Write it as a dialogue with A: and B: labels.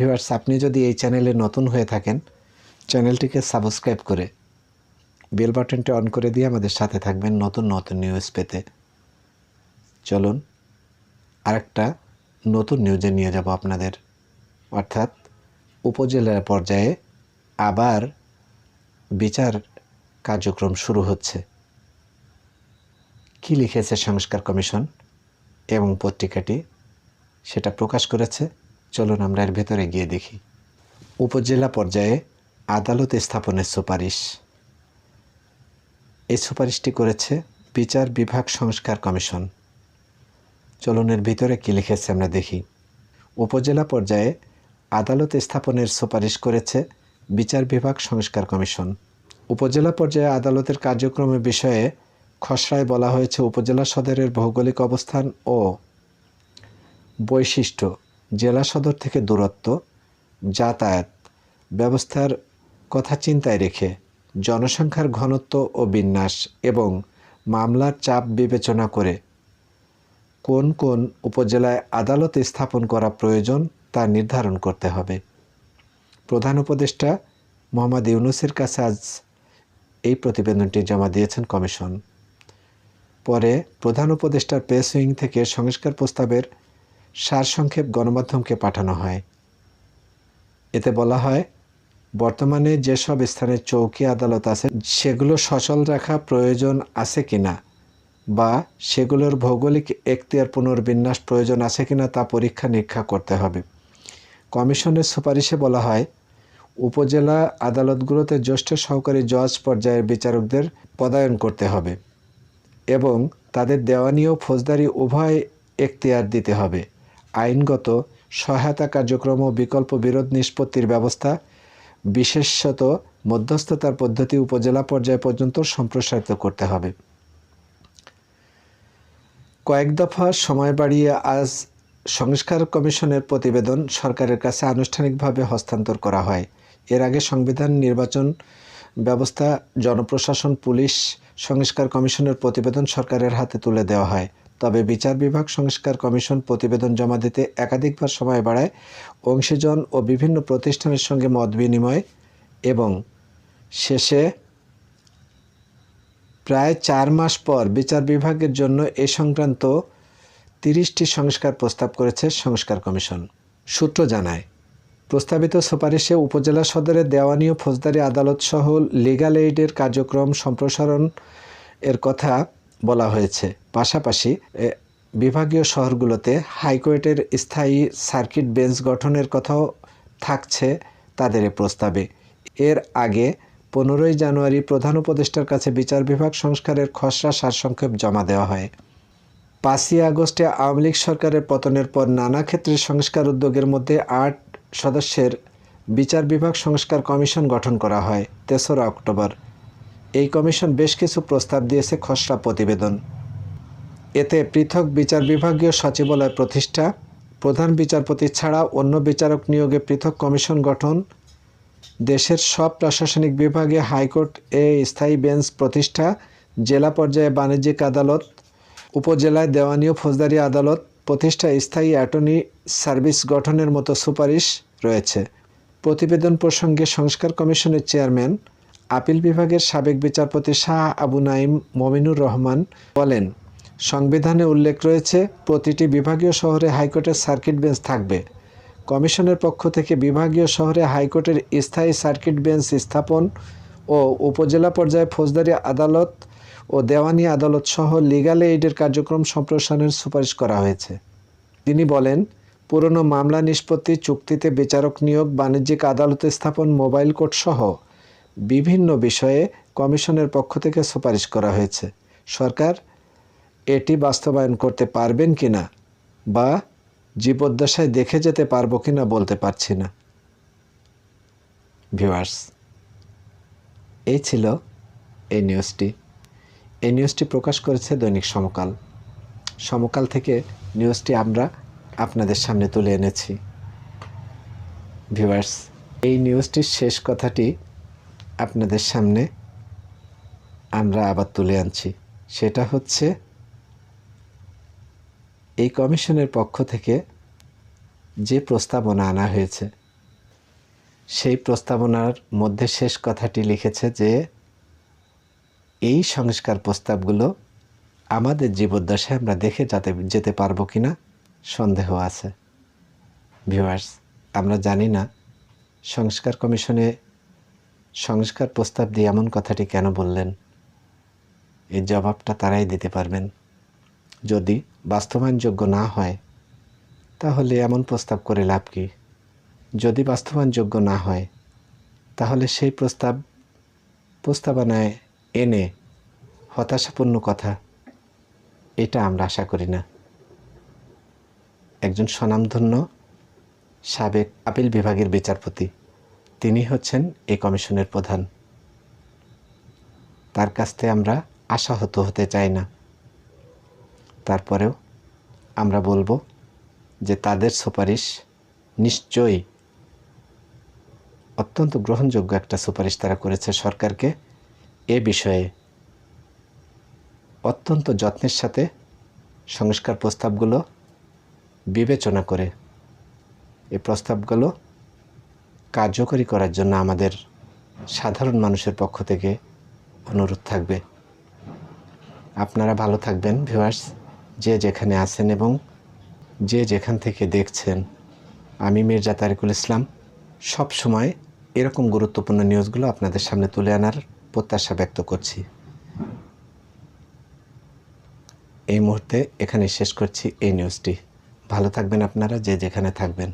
A: Viewers আপনি যদি এই চ্যানেলে নতুন হয়ে থাকেন, চ্যানেলটিকে সাবস্ক্রাইব করে বেল বাটনটি অন করে দিয়ে আমাদের সাথে থাকবেন নতুন নতুন নিউজ পেতে। চলুন, আরেকটা নতুন নিউজে নিয়ে যাব আপনাদের। অর্থাৎ উপজেলা পর্যায়ে আবার বিচার কার্যক্রম শুরু হচ্ছে। কি লিখেছে সংস্কার কমিশন এবং পত্রিকাটি, সেটা প্রকাশ করেছে? চলুন আমরা এর ভেতরে গিয়ে দেখি। উপজেলা পর্যায়ে আদালত স্থাপনের সুপারিশ। এই সুপারিশটি করেছে বিচার বিভাগ সংস্কার কমিশন। চলুন এর ভিতরে কী লিখেছে আমরা দেখি। উপজেলা পর্যায়ে আদালত স্থাপনের সুপারিশ করেছে বিচার বিভাগ সংস্কার কমিশন। উপজেলা পর্যায়ে আদালতের কার্যক্রমের বিষয়ে খসড়ায় বলা হয়েছে উপজেলা সদরের ভৌগোলিক অবস্থান ও বৈশিষ্ট্য। জেলা সদর থেকে দূরত্ব, যাতায়াত, ব্যবস্থার কথা চিন্তায় রেখে জনসংখ্যার ঘনত্ব ও বিন্যাস এবং মামলার চাপ বিবেচনা করে কোন কোন উপজেলায় আদালত স্থাপন করা প্রয়োজন তা নির্ধারণ করতে হবে। প্রধান উপদেষ্টা মোহাম্মদ ইউনুসের কাছে আজ এই প্রতিবেদনটি জমা দিয়েছেন কমিশন। পরে প্রধান উপদেষ্টার প্রেস উইং থেকে সংস্কার প্রস্তাবের সারসংক্ষেপ গণমাধ্যমকে পাঠানো হয়। এতে বলা হয়, বর্তমানে যেসব স্থানে চৌকি আদালত আছে, সেগুলো সচল রাখা প্রয়োজন আছে কিনা বা সেগুলোর ভৌগোলিক এখতিয়ার পুনর্বিন্যাস প্রয়োজন আছে কিনা তা পরীক্ষা নিরীক্ষা করতে হবে। কমিশনের সুপারিশে বলা হয়, উপজেলা আদালতগুলোতে জ্যেষ্ঠ সহকারী জজ পর্যায়ের বিচারকদের পদায়ন করতে হবে এবং তাদের দেওয়ানি ও ফৌজদারি উভয় এখতিয়ার দিতে হবে। আইনগত সহায়তা কার্যক্রম ও বিকল্প বিরোধ নিষ্পত্তির ব্যবস্থা, বিশেষত মধ্যস্থতার পদ্ধতি উপজেলা পর্যায় পর্যন্ত সম্প্রসারিত করতে হবে। কয়েক দফা সময় বাড়িয়ে আজ সংস্কার কমিশনের প্রতিবেদন সরকারের কাছে আনুষ্ঠানিকভাবে হস্তান্তর করা হয়। এর আগে সংবিধান নির্বাচন ব্যবস্থা, জনপ্রশাসন, পুলিশ সংস্কার কমিশনের প্রতিবেদন সরকারের হাতে তুলে দেওয়া হয়। তবে বিচার বিভাগ, সংস্কার কমিশন প্রতিবেদন জমা দিতে একাধিকবার সময় বাড়ায়। অংশীজন ও বিভিন্ন প্রতিষ্ঠানের সঙ্গে মত বিনিময় এবং শেষে প্রায় চার মাস পর বিচার বিভাগের জন্য এ সংক্রান্ত তিরিশটি সংস্কার প্রস্তাব করেছে সংস্কার কমিশন। সূত্র জানায়, প্রস্তাবিত সুপারিশে উপজেলা সদরের দেওয়ানি ও ফৌজদারি আদালত সহ লিগাল এইডের কার্যক্রম সম্প্রসারণ এর কথা বলা হয়েছে। পাশাপাশি বিভাগীয় শহরগুলোতে হাইকোর্টের স্থায়ী সার্কিট বেঞ্চ গঠনের কথাও থাকছে তাদের প্রস্তাবে। এর আগে পনেরোই জানুয়ারি প্রধান উপদেষ্টার কাছে বিচার বিভাগ সংস্কারের খসড়া সারসংক্ষেপ জমা দেওয়া হয়। পাঁচই আগস্টে আওয়ামী লীগ সরকারের পতনের পর নানা ক্ষেত্রে সংস্কার উদ্যোগের মধ্যে আট সদস্যের বিচার বিভাগ সংস্কার কমিশন গঠন করা হয়, তেসরা অক্টোবর। এই কমিশন বেশ কিছু প্রস্তাব দিয়েছে খসড়া প্রতিবেদন। এতে পৃথক বিচার বিভাগীয় সচিবালয় প্রতিষ্ঠা, প্রধান বিচারপতি ছাড়া অন্য বিচারক নিয়োগে পৃথক কমিশন গঠন, দেশের সব প্রশাসনিক বিভাগে হাইকোর্ট এ স্থায়ী বেঞ্চ প্রতিষ্ঠা, জেলা পর্যায়ে বাণিজ্যিক আদালত, উপজেলায় দেওয়ানি ও ফৌজদারি আদালত, প্রতিষ্ঠা স্থায়ী অ্যাটর্নি সার্ভিস গঠনের মতো সুপারিশ রয়েছে। প্রতিবেদন প্রসঙ্গে সংস্কার কমিশনের চেয়ারম্যান আপিল বিভাগের সাবেক বিচারপতি শাহ আবু নাইম মমিনুর রহমান বলেন, সংবিধানে উল্লেখ রয়েছে, প্রতিটি বিভাগীয় শহরে হাইকোর্টের সার্কিট বেঞ্চ থাকবে। কমিশনের পক্ষ থেকে বিভাগীয় শহরে হাইকোর্টের স্থায়ী সার্কিট বেঞ্চ স্থাপন ও উপজেলা পর্যায়ে ফৌজদারি আদালত ও দেওয়ানি আদালত সহ লিগাল এইডের কার্যক্রম সম্প্রসারণের সুপারিশ করা হয়েছে। তিনি বলেন, পুরনো মামলা নিষ্পত্তি, চুক্তিতে বিচারক নিয়োগ, বাণিজ্যিক আদালত স্থাপন, মোবাইল কোর্ট সহ বিভিন্ন বিষয়ে কমিশনের পক্ষ থেকে সুপারিশ করা হয়েছে। সরকার এটি বাস্তবায়ন করতে পারবেন কি না বা জীবদ্দশায় দেখে যেতে পারব কি না বলতে পারছি না। ভিউয়ার্স, এই ছিল এই নিউজটি। এই নিউজটি প্রকাশ করেছে দৈনিক সমকাল। সমকাল থেকে নিউজটি আমরা আপনাদের সামনে তুলে এনেছি। ভিউয়ার্স, এই নিউজটির শেষ কথাটি আপনাদের সামনে আমরা আবার তুলে আনছি। সেটা হচ্ছে এই কমিশনের পক্ষ থেকে যে প্রস্তাবনা আনা হয়েছে, সেই প্রস্তাবনার মধ্যে শেষ কথাটি লিখেছে যে, এই সংস্কার প্রস্তাবগুলো আমাদের জীবদ্দশায় আমরা দেখে যাতে, যেতে পারব কি না সন্দেহ আছে। ভিউয়ার্স, আমরা জানি না সংস্কার কমিশনে সংস্কার প্রস্তাব দিয়ে এমন কথাটি কেন বললেন? এই জবাবটা তারাই দিতে পারবেন। যদি বাস্তবায়নযোগ্য না হয়, তাহলে এমন প্রস্তাব করে লাভ কি? যদি বাস্তবায়নযোগ্য না হয়, তাহলে সেই প্রস্তাব, প্রস্তাবনায় এনে হতাশাপূর্ণ কথা, এটা আমরা আশা করি না। একজন স্বনামধন্য সাবেক আপিল বিভাগের বিচারপতি তিনি হচ্ছেন এই কমিশনের প্রধান। তার কাছ থেকে আমরা আশাহত হতে চাই না। তারপরেও আমরা বলব যে তাদের সুপারিশ নিশ্চয়ই অত্যন্ত গ্রহণযোগ্য একটা সুপারিশ তারা করেছে সরকারকে। এ বিষয়ে অত্যন্ত যত্নের সাথে সংস্কার প্রস্তাবগুলো বিবেচনা করে এই প্রস্তাবগুলো কার্যকরী করার জন্য আমাদের সাধারণ মানুষের পক্ষ থেকে অনুরোধ থাকবে। আপনারা ভালো থাকবেন ভিউয়ার্স যে যেখানে আছেন এবং যে যেখান থেকে দেখছেন, আমি মির্জা তারিকুল ইসলাম। সব সময় এরকম গুরুত্বপূর্ণ নিউজগুলো আপনাদের সামনে তুলে আনার প্রত্যাশা ব্যক্ত করছি। এই মুহূর্তে এখানে শেষ করছি এই নিউজটি। ভালো থাকবেন আপনারা, যে যেখানে থাকবেন।